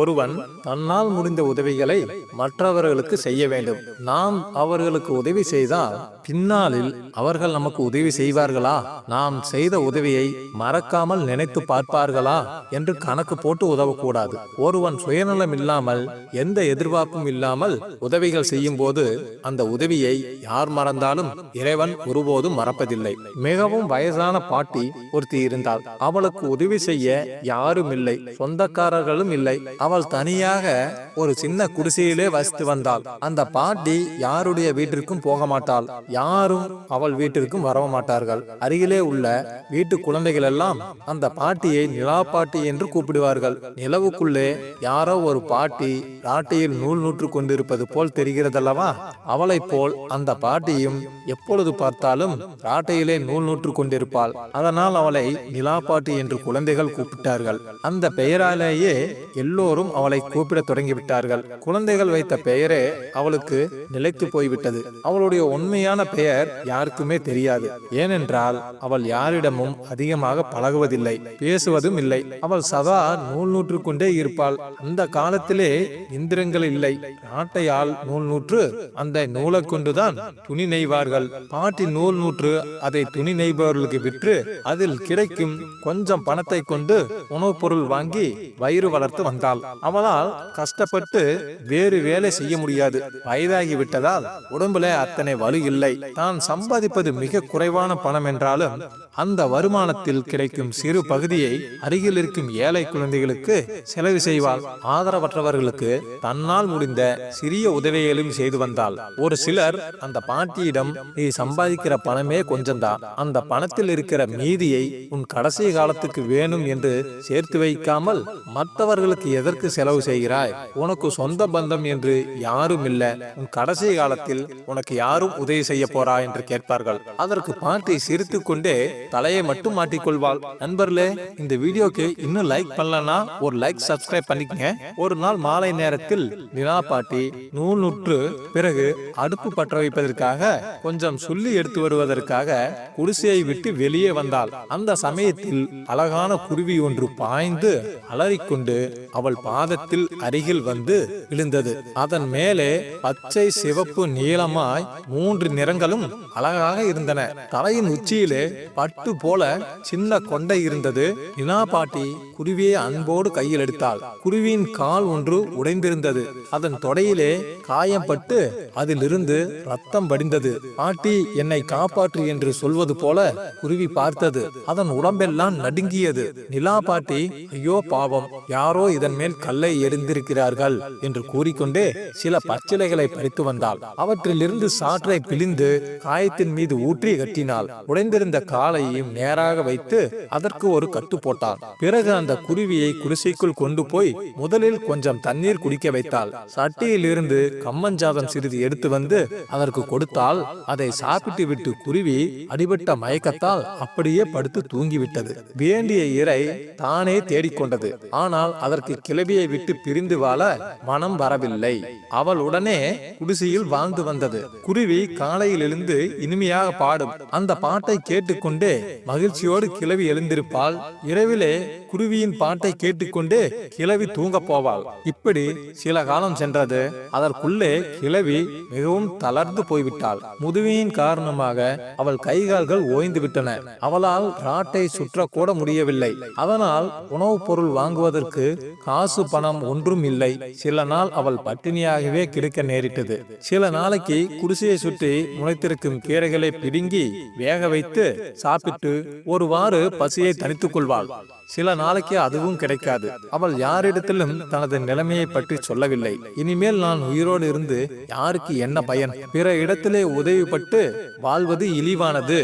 ஒருவன் தன்னால் முடிந்த உதவிகளை மற்றவர்களுக்கு செய்ய வேண்டும். நாம் அவர்களுக்கு உதவி செய்தால் பின்னாளில் அவர்கள் நமக்கு உதவி செய்வார்களா? நாம் செய்த உதவியை மறக்காமல் நினைத்து பார்ப்பார்களா? என்று கணக்கு போட்டு உதவக்கூடாது. ஒருவன் சுயநலம் இல்லாமல் எந்த எதிர்பார்ப்பும் இல்லாமல் உதவிகள் செய்யும் போது அந்த உதவியை யார் மறந்தாலும் இறைவன் ஒருபோதும் மறப்பதில்லை. மிகவும் வயசான பாட்டி ஒருத்தி இருந்தாள். அவளுக்கு உதவி செய்ய யாரும் இல்லை. சொந்தக்காரர்களும் இல்லை. அவள் தனியாக ஒரு சின்ன குடிசையிலே வசித்து வந்தாள். அந்த பாட்டி யாருடைய வீட்டிற்கும் போக மாட்டாள் யாரும் அவள் வீட்டிற்கும் வரவ மாட்டார்கள் அருகிலே உள்ள வீட்டு குழந்தைகள் எல்லாம் அந்த பாட்டியை நிலா பாட்டி என்று கூப்பிடுவார்கள். நிலவுக்குள்ளே யாரோ ஒரு பாட்டி ராட்டியில் நூல் நூற்று கொண்டிருப்பது போல் தெரிகிறதல்லவா? அவளைப் போல் அந்த பாட்டியும் எப்பொழுது பார்த்தாலும் ராட்டையிலே நூல் நூற்று கொண்டிருப்பாள். அதனால் அவளை நிலா பாட்டி என்று குழந்தைகள் கூப்பிட்டார்கள். அந்த பெயராலேயே எல்லோரும் அவளை கூப்பிட தொடங்கிவிட்டார்கள். குழந்தைகள் வைத்த பெயரே அவளுக்கு நிலைத்து போய்விட்டது. அவளுடைய உண்மையான பெயர் யாருக்குமே தெரியாது. ஏனென்றால் அவள் யாரிடமும் அதிகமாக பழகுவதில்லை பேசுவதும் இல்லை. அவள் சதா நூல் நூற்று கொண்டே இருப்பாள். அந்த காலத்திலே இந்திரங்கள் இல்லை. நாட்டையால் நூல் நூற்று அந்த நூலை கொண்டுதான் துணி நெய்வார்கள். பாட்டி நூல் நூற்று அதை துணி நெய்பவர்களுக்கு விற்று அதில் கிடைக்கும் கொஞ்சம் பணத்தை கொண்டு உணவுப் பொருள் வாங்கி வயிறு வளர்த்து வந்தாள். அவளால் கஷ்டப்பட்டு வேறு வேலை செய்ய முடியாது. வயதாகி விட்டதால் உடம்புல அத்தனை வலு இல்லை. தான் சம்பாதிப்பது மிக குறைவான பணம் என்றாலும் அந்த வருமானத்தில் கிடைக்கும் சிறு பகுதியை அருகில் இருக்கும் ஏழை குழந்தைகளுக்கு செலவு செய்வாள். ஆதரவற்றவர்களுக்கு தன்னால் முடிந்த சிறிய உதவிகளையும் செய்து வந்தாள். ஒரு சிலர் அந்த பாட்டியிடம் நீ சம்பாதிக்கிற பணமே கொஞ்சம்தான் அந்த பணத்தில் இருக்கிற மீதியை உன் கடைசி காலத்துக்கு வேணும் என்று சேர்த்து வைக்காமல் மற்றவர்களுக்கு எதற்கு செலவு செய்கிறாய்? உனக்கு சொந்த பந்தம் என்று யாரும் இல்ல. உன் கடைசி காலத்தில் உனக்கு யாரும் உதவி செய்ய போறா? என்று கேட்பார்கள். அதற்கு பாட்டி சிரித்துக் கொண்டே தலையை மட்டும் மாட்டிக்கொள்வாள். நண்பர்களே இந்த வீடியோக்கு இன்னும் லைக் பண்ணலன்னா ஒரு லைக் சப்ஸ்கிரைப் பண்ணிக்கங்க. ஒரு நாள் மாலை நேரத்தில் நிலா பாட்டி நூல் நுற்று பிறகு அடுப்பு பற்ற வைப்பதற்காக கொஞ்சம் சொல்லி எடுத்து வருவதற்காக குடிசையை விட்டு வெளியே வந்தாள். அந்த சமயத்தில் அழகான குருவி ஒன்று பாய்ந்து அலறிக்கொண்டு அவள் பாதத்தில் அருகில் வந்து விழுந்தது. அதன் மேலே பச்சை சிவப்பு நீளமாய் மூன்று நிறங்களும் அழகாக இருந்தன. தலையின் உச்சியிலே பட்டு போல சின்ன கொண்டை இருந்தது. நிலா பாட்டி குருவியை அன்போடு கையில் எடுத்தாள். குருவியின் கால் ஒன்று உடைந்திருந்தது. அதன் தொடையிலே காயம் பட்டு அதிலிருந்து ரத்தம் வடிந்தது. பாட்டி என்னை காப்பாற்று என்று சொல்வது போல குருவி பார்த்தது. அதன் உடம்பெல்லாம் நடுங்கியது. நிலா பாட்டி ஐயோ பாவம். யாரோ இதன் மேல் கல்லை எரிந்திருக்கிறார்கள் என்று கூறிக்கொண்டே சில பச்சிலைகளை பறித்து வந்தாள். அவற்றிலிருந்து சாற்றை பிழிந்து காயத்தின் மீது ஊற்றி கட்டினாள். உடைந்திருந்த காலை காலையும் நேராக வைத்து அதற்கு ஒரு கட்டு போட்டாள் பிறகு அந்த குருவியை குடிசைக்குள் கொண்டு போய் முதலில் கொஞ்சம் தண்ணீர் குடிக்க வைத்தாள். சட்டியிலிருந்து கம்மஞ்சாதம் சிறிது எடுத்து வந்து அதற்கு கொடுத்தால் அதை சாப்பிட்டு விட்டு குருவி அடிபட்ட மயக்கத்தால் அப்படியே படுத்து தூங்கிவிட்டது. வேண்டிய இறை தானே தேடிக்கொண்டது. ஆனால் அதற்கு கிளவியை விட்டு பிரிந்து வாழ மனம் வரவில்லை. அவள் உடனே குடிசையில் வாழ்ந்து வந்தது. குருவி காலையில் எழுந்து இனிமையாக பாடும். அந்த பாட்டை கேட்டுக்கொண்டே மகிழ்ச்சியோடு கிளவி எழுந்திருப்பாள். இரவிலே குருவியின் பாட்டை கேட்டுக்கொண்டே கிளவி தூங்க போவாள் இப்படி சில காலம் சென்றது. அதற்குள்ளே கிளவி மிகவும் தளர்ந்து போய்விட்டாள். முதுமையின் காரணமாக அவள் கைகால்கள் ஓய்ந்து விட்டன அவளால் ராட்டை சுற்றக்கூட முடியவில்லை. அதனால் உணவுப் பொருள் வாங்குவதற்கு காசு பணம் ஒன்றும் இல்லை. சில நாள் அவள் பட்டினியாகவே கிடக்க நேரிட்டது. சில நாளைக்கு குடிசையை சுற்றி முளைத்திருக்கும் கீரைகளை பிடுங்கி வேக வைத்து சாப்பிட்டு ஒருவாறு பசியை தணித்துக் கொள்வாள். சில நாளைக்கு அதுவும் கிடைக்காது. அவள் யாரிடத்திலும் தனது நிலைமையை பற்றி சொல்லவில்லை. இனிமேல் நான் உயிரோடு இருந்து யாருக்கு என்ன பயன்? பிற இடத்திலே உதவிப்பட்டு வாழ்வது இழிவானது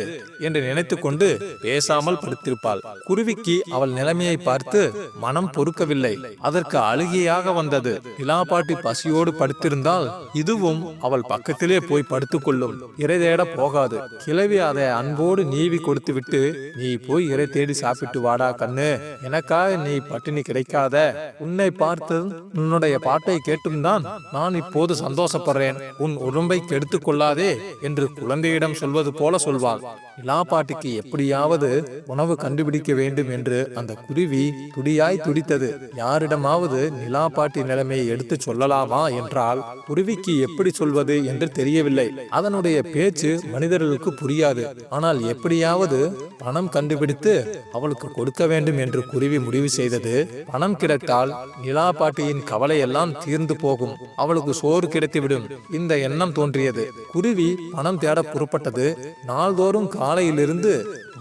என்று நினைத்துக்கொண்டு பேசாமல் படுத்திருப்பாள். குருவிக்கு அவள் நிலைமையை பார்த்து மனம் பொறுக்கவில்லை. அதற்கு அழுகையாக வந்தது. இலாபாட்டி பசியோடு படுத்திருந்தால் இதுவும் அவள் பக்கத்திலே போய் படுத்துக்கொள்ளும் இறை தேட போகாது. கிளவி அதை அன்போடு நீவி கொடுத்துவிட்டு நீ போய் இறை தேடி சாப்பிட்டு வாடா கண்ணு. எனக்காக நீ பட்டினி கிடைக்காத. உன்னை பார்த்து உன்னுடைய பாட்டை கேட்டும் தான் நான் இப்போது சந்தோஷப்படுறேன். உன் உடம்பை கெடுத்துக் கொள்ளாதே என்று குழந்தையிடம் சொல்வது போல சொல்வாள். நிலா பாட்டிக்கு எப்படியாவது உணவு கண்டுபிடிக்க வேண்டும் என்று அந்த குருவி துடியாய் துடித்தது. யாரிடமாவது நிலா பாட்டி நிலைமையை எடுத்து சொல்லலாமா என்றால் குருவிக்கு எப்படி சொல்வது என்று தெரியவில்லை. அதனுடைய பேச்சு மனிதர்களுக்கு புரியாது. ஆனால் எப்படியாவது பணம் கண்டுபிடித்து அவளுக்கு கொடுக்க வேண்டும் என்று குருவி முடிவு செய்தது பணம் கிடைத்தால் நிலா பாட்டியின் கவலையெல்லாம் தீர்ந்து போகும். அவளுக்கு சோறு கிடைத்துவிடும். இந்த எண்ணம் தோன்றியது. குருவி பணம் தேட புறப்பட்டது. நாள்தோறும் காலையிலிருந்து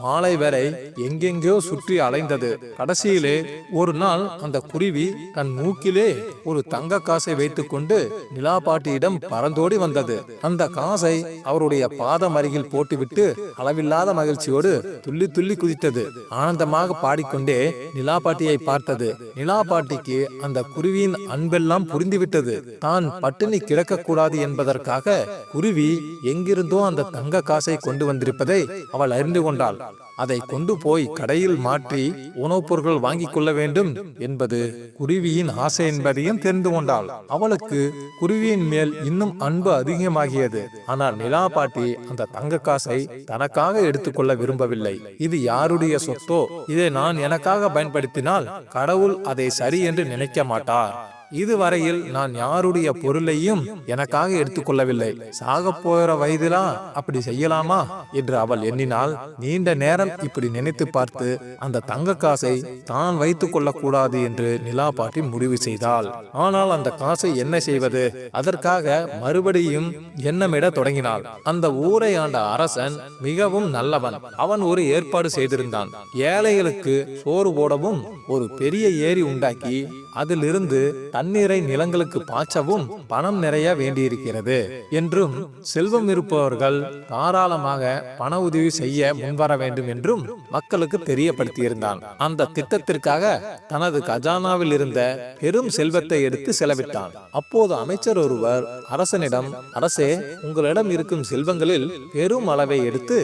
மாலை வரை எங்கெங்கோ சுற்றி அலைந்தது. கடைசியிலே ஒரு நாள் அந்த குருவி தன் மூக்கிலே ஒரு தங்க காசை வைத்துக்கொண்டு நிலா பாட்டியிடம் பறந்தோடி வந்தது. அந்த காசை அவருடைய பாதம் அருகில் போட்டுவிட்டு அளவில்லாத மகிழ்ச்சியோடு துள்ளி துள்ளி குதித்தது. ஆனந்தமாக பாடிக்கொண்டே நிலா பாட்டியை பார்த்தது. நிலா பாட்டிக்கு அந்த குருவியின் அன்பெல்லாம் புரிந்துவிட்டது. தான் பட்டினி கிடக்கக்கூடாது என்பதற்காக குருவி எங்கிருந்தோ அந்த தங்க காசை கொண்டு வந்திருப்பதை அவள் அறிந்து கொண்டாள். அதை கொண்டு போய் கடையில் மாற்றி உணவுப் பொருட்கள் வாங்கிக் கொள்ள வேண்டும் என்பது குருவியின் ஆசை என்பதையும் தெரிந்து கொண்டாள். அவளுக்கு குருவியின் மேல் இன்னும் அன்பு அதிகமாகியது. ஆனால் நிலா பாட்டி அந்த தங்க காசை தனக்காக எடுத்துக்கொள்ள விரும்பவில்லை. இது யாருடைய சொத்தோ? இதை நான் எனக்காக பயன்படுத்தினால் கடவுள் அதை சரி என்று நினைக்க மாட்டார். இதுவரையில் நான் யாருடைய பொருளையும் எனக்காக எடுத்துக்கொள்ளவில்லை. சாக போகிற வயதிலா? அப்படி செய்யலாமா? என்று அவள் எண்ணினால் நீண்ட நேரம் இப்படி நினைத்து பார்த்து அந்த தங்க காசை தான் வைத்துக் கொள்ளக்கூடாது என்று நிலா பாட்டி முடிவு செய்தாள். ஆனால் அந்த காசை என்ன செய்வது? அதற்காக மறுபடியும் எண்ணமிட தொடங்கினாள். அந்த ஊரை ஆண்ட அரசன் மிகவும் நல்லவன். அவன் ஒரு ஏற்பாடு செய்திருந்தான். ஏழைகளுக்கு சோறு போடவும் ஒரு பெரிய ஏரி உண்டாக்கி அதிலிருந்து தண்ணீரை நிலங்களுக்கு பாய்ச்சவும் பணம் நிறைய வேண்டியிருக்கிறது என்றும் செல்வம் இருப்பவர்கள் தாராளமாக பண உதவி செய்ய முன்வர வேண்டும் என்றும் மக்களுக்கு தெரியப்படுத்தியிருந்தான். அந்த திட்டத்திற்காக தனது கஜானாவில் இருந்த பெரும் செல்வத்தை எடுத்து செலவிட்டான். அப்போது அமைச்சர் ஒருவர் அரசனிடம் அரசே உங்களிடம் இருக்கும் செல்வங்களில் பெரும் அளவை எடுத்து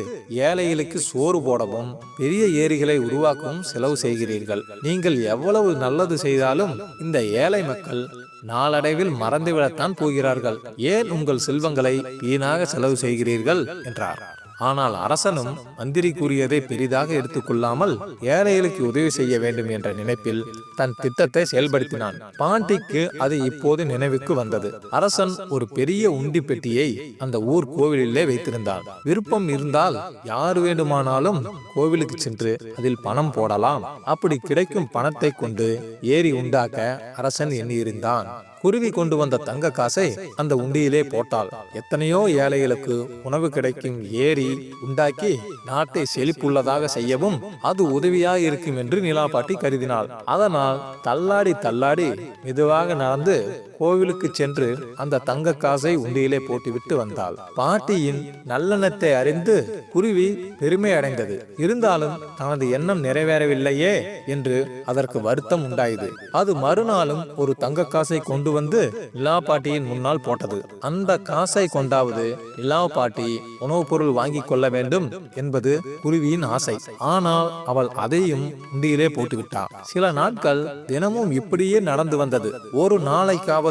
ஏழைகளுக்கு சோறு போடவும் பெரிய ஏரிகளை உருவாக்கவும் செலவு செய்கிறீர்கள். நீங்கள் எவ்வளவு நல்லது செய்தாலும் இந்த ஏழை மக்கள் நாளடைவில் மறந்துவிடத்தான் போகிறார்கள். ஏன் உங்கள் செல்வங்களை வீணாக செலவு செய்கிறீர்கள்? என்றார். ஆனால் அரசனும் மந்திரி கூறியதை பெரிதாக எடுத்துக்கொள்ளாமல் ஏழைகளுக்கு உதவி செய்ய வேண்டும் என்ற நினைப்பில் தன் திட்டத்தை செயல்படுத்தினான். பாண்டிக்கு அது இப்போது நினைவுக்கு வந்தது. அரசன் ஒரு பெரிய உண்டி பெட்டியை அந்த ஊர் கோவிலிலே வைத்திருந்தான். விருப்பம் இருந்தால் யார் வேண்டுமானாலும் கோவிலுக்கு சென்று அதில் பணம் போடலாம். அப்படி கிடைக்கும் பணத்தை கொண்டு ஏரி உண்டாக்க அரசன் எண்ணியிருந்தான். குருவி கொண்டு வந்த தங்க காசை அந்த உண்டியிலே போட்டாள். எத்தனையோ ஏழைகளுக்கு உணவு கிடைக்கும் ஏரி உண்டாக்கி நாட்டை செழிப்புள்ளதாக செய்யவும் அது உதவியாக இருக்கும் என்று நிலாப்பாட்டி கருதினாள். அதனால் தள்ளாடி தள்ளாடி மெதுவாக நடந்து கோவிலுக்கு சென்று அந்த தங்க காசை உண்டியிலே போட்டுவிட்டு வந்தாள். பாட்டியின் நல்லெண்ணத்தை அறிந்து குருவி பெருமை அடைந்தது இருந்தாலும் தனது எண்ணம் நிறைவேறவில்லையே என்று அதற்கு வருத்தம் உண்டாயது. அது மறுநாளும் ஒரு தங்க காசை கொண்டு வந்து நிலா பாட்டியின் முன்னால் போட்டது. அந்த காசை கொண்டாவது நிலா பாட்டி உணவுப் பொருள் வாங்கி கொள்ள வேண்டும் என்பது குருவியின் ஆசை. ஆனால் அவள் அதையும் உண்டியிலே போட்டுவிட்டாள் சில நாட்கள் தினமும் இப்படியே நடந்து வந்தது. ஒரு நாளைக்காவது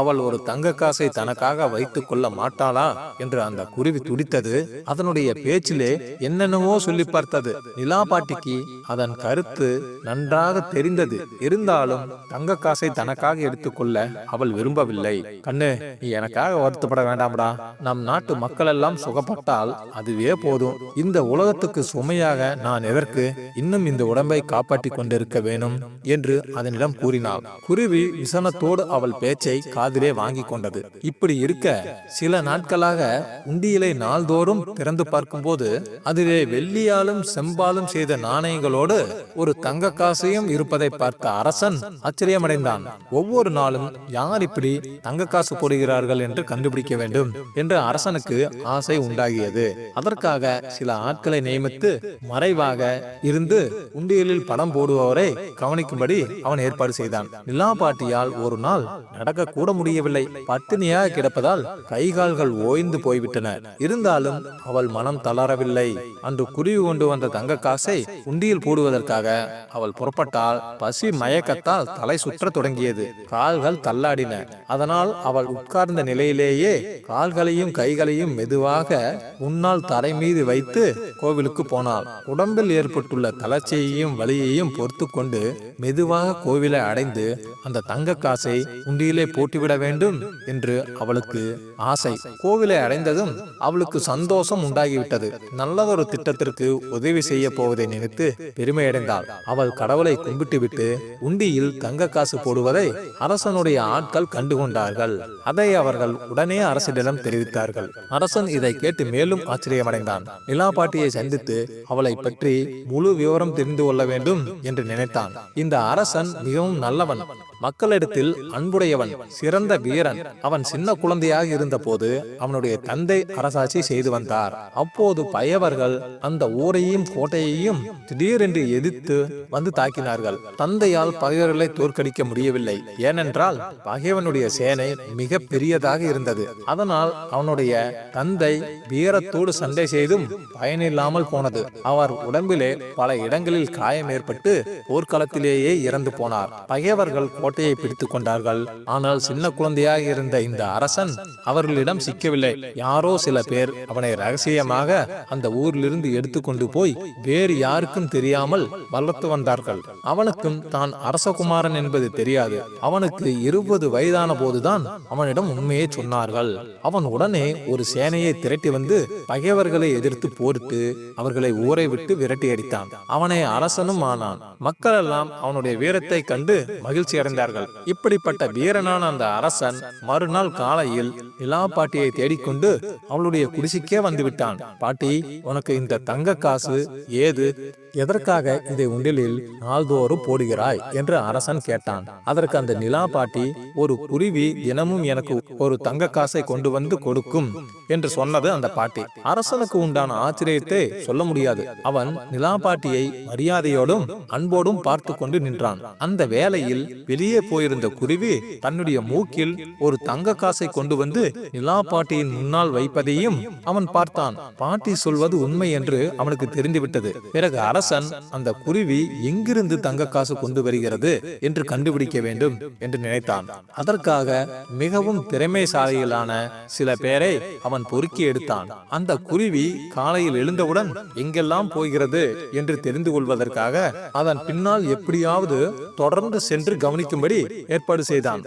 அவள் ஒரு தங்க காசை தனக்காக வைத்துக் கொள்ள மாட்டாளா என்று அந்த குருவி துடித்தது. அதனுடைய பேச்சிலே என்னென்னவோ சொல்லி பார்த்தது. நிலா பாட்டிக்கு அதன் கருத்து நன்றாக தெரிந்தது. இருந்தாலும் தங்க காசை தனக்காக எடுத்துக்கொள்ள அவள் விரும்பவில்லை. கண்ணு நீ எனக்காக வருத்தப்பட வேண்டாம்டா. நம் நாட்டு மக்கள் எல்லாம் சுகப்பட்டால் அதுவே போதும். இந்த உலகத்துக்கு சுமையாக நான் எதற்கு இன்னும் இந்த உடம்பை காப்பாற்றிக் கொண்டிருக்க வேணும் என்று அதனிடம் கூறினாள். குருவி விசனத்தோடு அவள் பேச்சை காதிலே வாங்கி கொண்டது. இப்படி இருக்க சில நாட்களாக உண்டியலை நாள்தோறும் திறந்து பார்க்கும்போது அதிலே வெள்ளியாலும் செம்பாலும் செய்த நாணயங்களோடு ஒரு தங்க காசையும் இருப்பதை பார்த்த அரசன் ஆச்சரியமடைந்தான். ஒவ்வொரு நாளும் யார் இப்படி தங்க காசு போடுகிறார்கள் என்று கண்டுபிடிக்க வேண்டும் என்று அரசனுக்கு ஆசை உண்டாகியது. அதற்காக சில ஆட்களை நியமித்து மறைவாக இருந்து உண்டியலில் படம் போடுபவரை கவனிக்கும்படி அவன் ஏற்பாடு செய்தான். நிலா பாட்டியால் ஒரு நாள் நடக்க கூட முடியவில்லை பட்டினியாக கிடப்பதால் கை கால்கள் ஓய்ந்து போய்விட்டன. இருந்தாலும் அவள் மனம் தளரவில்லை. அன்று குருவி கொண்டு வந்த தங்க காசை உண்டியில் போடுவதற்காக அவள் புறப்பட்டால் பசி மயக்கத்தால் தலை சுற்ற தொடங்கியது. கால்கள் தள்ளாடின. அதனால் அவள் உட்கார்ந்த நிலையிலேயே கால்களையும் கைகளையும் மெதுவாக முன்னால் தரை மீது வைத்து கோவிலுக்கு போனாள். உடம்பில் ஏற்பட்டுள்ள தளர்ச்சியையும் வலியையும் பொறுத்து கொண்டு மெதுவாக கோவிலை அடைந்து அந்த தங்க காசை உண்டியில் போட்டுவிட வேண்டும் என்று அவளுக்கு ஆசை. கோவிலை அடைந்ததும் அவளுக்கு சந்தோஷம் உண்டாகிவிட்டது. நல்லதொரு திட்டத்திற்கு உதவி செய்ய போவதை நினைத்து பெருமையடைந்தாள். அவள் கடவுளை கும்பிட்டுவிட்டு உண்டியில் தங்க காசு போடுவதை அரசனுடைய ஆட்கள் கண்டுகொண்டார்கள். அதை அவர்கள் உடனே அரசனிடம் தெரிவித்தார்கள். அரசன் இதை கேட்டு மேலும் ஆச்சரியமடைந்தான். நிலா பாட்டியை சந்தித்து அவளை பற்றி முழு விவரம் தெரிந்து கொள்ள வேண்டும் என்று நினைத்தான். இந்த அரசன் மிகவும் நல்லவன். மக்களிடத்தில் அன்புடையவன் சிறந்த வீரன். அவன் சின்ன குழந்தையாக இருந்தபோது அவனுடைய தந்தை அரசாட்சி செய்து வந்தார். அப்போது பயவர்கள் அந்த ஊரையும் கோட்டையையும் திடீரென்று எதிர்த்து வந்து தாக்கினார்கள். தந்தையால் பகைவர்களை தோற்கடிக்க முடியவில்லை. ஏனென்றால் பகைவனுடைய சேனை மிக பெரியதாக இருந்தது. அதனால் அவனுடைய தந்தை வீரத்தோடு சண்டை செய்தும் பயனில்லாமல் போனது. அவர் உடம்பிலே பல இடங்களில் காயம் ஏற்பட்டு போர்க்களத்திலேயே இறந்து போனார். பகைவர்கள் கோட்டையை பிடித்துக் கொண்டார்கள். ஆனால் சின்ன குழந்தையாக இருந்த இந்த அரசன் அவர்களிடம் சிக்கவில்லை. யாரோ சில பேர் அவனை ரகசியமாக அந்த ஊரிலிருந்து எடுத்துக்கொண்டு போய் வேறு யாருக்கும் தெரியாமல் வளர்த்து வந்தார்கள். அவனுக்கும் தான் அரசகுமாரன் என்பது தெரியாது. அவனுக்கு இருபது வயதான போதுதான் அவனிடம் உண்மையை சொன்னார்கள். அவன் உடனே ஒரு சேனையை திரட்டி வந்து பகைவர்களை எதிர்த்து போரிட்டு அவர்களை ஊரை விட்டு விரட்டி அடித்தான் அவனை அரசனும் ஆனான். மக்கள் எல்லாம் அவனுடைய வீரத்தை கண்டு மகிழ்ச்சி செய்தார்கள் இப்படிப்பட்ட வீரனான அந்த அரசன் மறுநாள் காலையில் இலா பாட்டியை தேடிக்கொண்டு அவளுடைய குடிசைக்கே வந்து விட்டான் பாட்டி உனக்கு இந்த தங்க காசு ஏது? எதற்காக இதை உண்டிலில் நாள்தோறும் போடுகிறாய்? என்று அரசன் கேட்டான். அதற்கு அந்த நிலா பாட்டி ஒரு குருவி தினமும் எனக்கு ஒரு தங்க காசை கொண்டு வந்து கொடுக்கும் என்று சொன்னது அந்த பாட்டி. அரசனுக்கு உண்டான ஆச்சரியத்தை சொல்ல முடியாது. அவன் நிலா பாட்டியை மரியாதையோடும் அன்போடும் பார்த்து கொண்டு நின்றான். அந்த வேளையில் வெளியே வெளியே போயிருந்த குருவி தன்னுடைய மூக்கில் ஒரு தங்க காசை கொண்டு வந்து நிலா பாட்டியின் முன்னால் வைப்பதையும் அவன் பார்த்தான். பாட்டி சொல்வது உண்மை என்று அவனுக்கு தெரிந்துவிட்டது. பிறகு அரசன் அந்த குருவி எங்கிருந்து தங்க காசு கொண்டு வருகிறது என்று கண்டுபிடிக்க வேண்டும் என்று நினைத்தான். அதற்காக மிகவும் திறமைசாலியிலான சில பேரை அவன் பொறுக்கி எடுத்தான். அந்த குருவி காலையில் எழுந்தவுடன் எங்கெல்லாம் போகிறது? என்று தெரிந்து கொள்வதற்காக அதன் பின்னால் எப்படியாவது தொடர்ந்து சென்று கவனிக்கும் இருக்கும்படி ஏற்பாடு செய்தான்.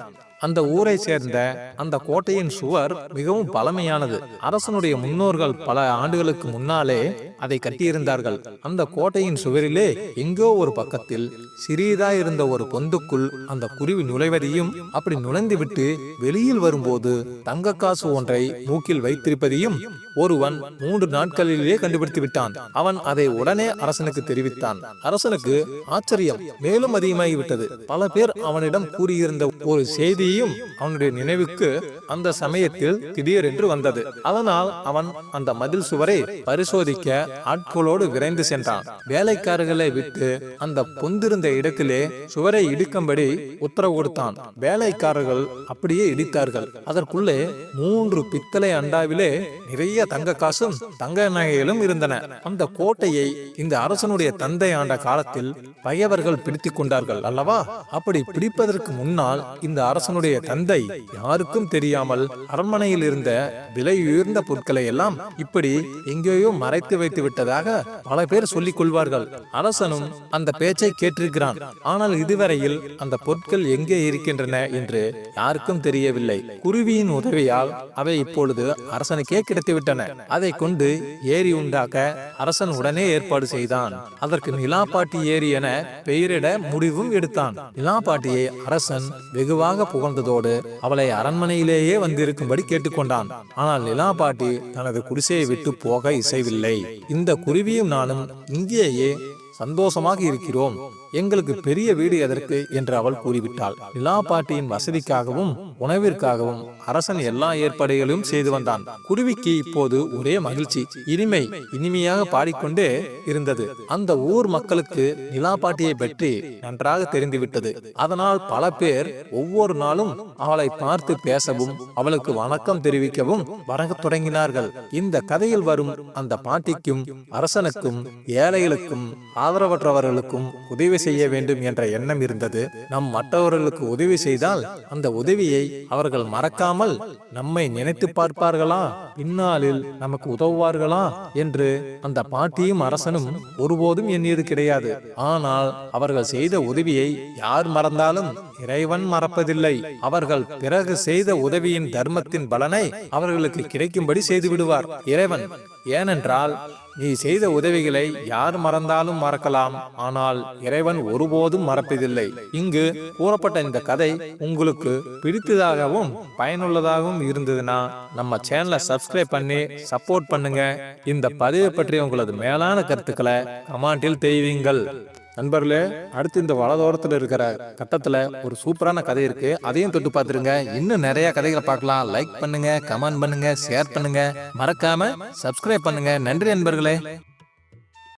அந்த ஊரை சேர்ந்த அந்த கோட்டையின் சுவர் மிகவும் பழமையானது. அரசனுடைய முன்னோர்கள் பல ஆண்டுகளுக்கு முன்னாலே அதை கட்டியிருந்தார்கள். அந்த கோட்டையின் சுவரிலே எங்கோ ஒரு பக்கத்தில் சிறியதாய் இருந்த ஒரு பொந்துக்குள் அந்த குருவி நுழைவதையும் அப்படி நுழைந்து விட்டு வெளியில் வரும்போது தங்க காசு ஒன்றை மூக்கில் வைத்திருப்பதையும் ஒருவன் மூன்று நாட்களிலேயே கண்டுபிடித்து விட்டான் அவன் அதை உடனே அரசனுக்கு தெரிவித்தான். அரசனுக்கு ஆச்சரியம் மேலும் அதிகமாகிவிட்டது. பல பேர் அவனிடம் கூறியிருந்த ஒரு செய்தியும் அவனுடைய நினைவுக்கு அந்த சமயத்தில் திடீரென்று வந்தது. அதனால் அவன் அந்த மதில் சுவரை பரிசோதிக்க ஆட்களோடு விரைந்து சென்றான். வேலைக்காரர்களை விட்டு அந்த பொந்திருந்த இடத்திலே சுவரை இடிக்கும்படி உத்தரவு கொடுத்தான். வேலைக்காரர்கள் அப்படியே இடித்தார்கள். அதற்குள்ளே மூன்று பித்தளை அண்டாவிலே நிறைய தங்க காசும் தங்க நகைகளும் இருந்தன. அந்த கோட்டையை இந்த அரசனுடைய தந்தை ஆண்ட காலத்தில் பகைவர்கள் பிடித்து கொண்டார்கள் அல்லவா? அப்படி பிடிப்பதற்கு முன்னால் இந்த அரசனுடைய தந்தை யாருக்கும் தெரியாமல் அரண்மனையில் இருந்த விலை உயர்ந்த பொருட்களை எல்லாம் இப்படி எங்கேயோ மறைத்து வைத்து விட்டதாக பல பேர் சொல்லிக் கொள்வார்கள். அரசனும் அந்த பேச்சை கேட்டிருக்கிறான். ஆனால் இதுவரையில் அந்த பொருட்கள் எங்கே இருக்கின்றன என்று யாருக்கும் தெரியவில்லை. குருவியின் உதவியால் அவை இப்பொழுது அரசனுக்கே கிடைத்துவிட்டன அதை கொண்டு ஏரி உண்டாக்க அரசன் உடனே ஏற்பாடு செய்தான். அதற்கு நிலாப்பாட்டி ஏரி என பெயரிட முடிவும் எடுத்தான். நிலாப்பாட்டியை அரசன் வெகுவாக புகழ்ந்ததோடு அவளை அரண்மனையிலேயே வந்திருக்கும்படி கேட்டுக்கொண்டான். ஆனால் நிலாப்பாட்டி தனது குடிசையை விட்டு போக இசைவில்லை. இந்த குருவியும் நானும் இங்கேயே சந்தோஷமாக இருக்கிறோம். எங்களுக்கு பெரிய வீடு எதற்கு? என்று அவள் கூறிவிட்டாள். நிலா பாட்டியின் வசதிக்காகவும் உணவிற்காகவும் அரசன் எல்லா ஏற்பாடுகளையும் செய்து வந்தான். குருவிக்கு இப்போது ஒரே மகிழ்ச்சி. இனிமை இனிமையாக பாடிக்கொண்டே இருந்தது. அந்த ஊர் மக்களுக்கு நிலா பாட்டியை பற்றி நன்றாக தெரிந்துவிட்டது. அதனால் பல பேர் ஒவ்வொரு நாளும் அவளை பார்த்து பேசவும் அவளுக்கு வணக்கம் தெரிவிக்கவும் வரத் தொடங்கினார்கள். இந்த கதையில் வரும் அந்த பாட்டிக்கும் அரசனுக்கும் ஏழைகளுக்கும் ஆதரவற்றவர்களுக்கும் உதவி செய்ய வேண்டும் என்ற எண்ணம் இருந்தது. நம் மற்றவர்களுக்கு உதவி செய்தால் அந்த உதவியை அவர்கள் மறக்காமல் நம்மை நினைத்து பார்ப்பார்களா? பின்னாளில் நமக்கு உதவுவார்களா? என்று அந்த பாட்டியும் அரசனும் ஒருபோதும் எண்ணியது கிடையாது. ஆனால் அவர்கள் செய்த உதவியை யார் மறந்தாலும் இறைவன் மறப்பதில்லை. அவர்கள் பிறகு செய்த உதவியின் தர்மத்தின் பலனை அவர்களுக்கு கிடைக்கும்படி செய்து விடுவார் இறைவன் ஏனென்றால் நீ செய்த உதவிகளை யார் மறந்தாலும் மறக்கலாம். ஆனால் இறைவன் ஒருபோதும் மறப்பதில்லை. இங்கு கூறப்பட்ட இந்த கதை உங்களுக்கு பிடித்ததாகவும் பயனுள்ளதாகவும் இருந்ததுன்னா நம்ம சேனலை சப்ஸ்கிரைப் பண்ணி சப்போர்ட் பண்ணுங்க. இந்த பதிவை பற்றி உங்களது மேலான கருத்துக்களை கமாண்டில் தெரிவிங்கள். நண்பர்களே அடுத்து இந்த வலதோரத்தில் இருக்கிற கட்டத்தில் ஒரு சூப்பரான கதை இருக்கு. அதையும் தொட்டு பார்த்துருங்க. இன்னும் நிறைய கதைகளை பார்க்கலாம். லைக் பண்ணுங்க கமெண்ட் பண்ணுங்க ஷேர் பண்ணுங்க. மறக்காம சப்ஸ்கிரைப் பண்ணுங்க. நன்றி நண்பர்களே.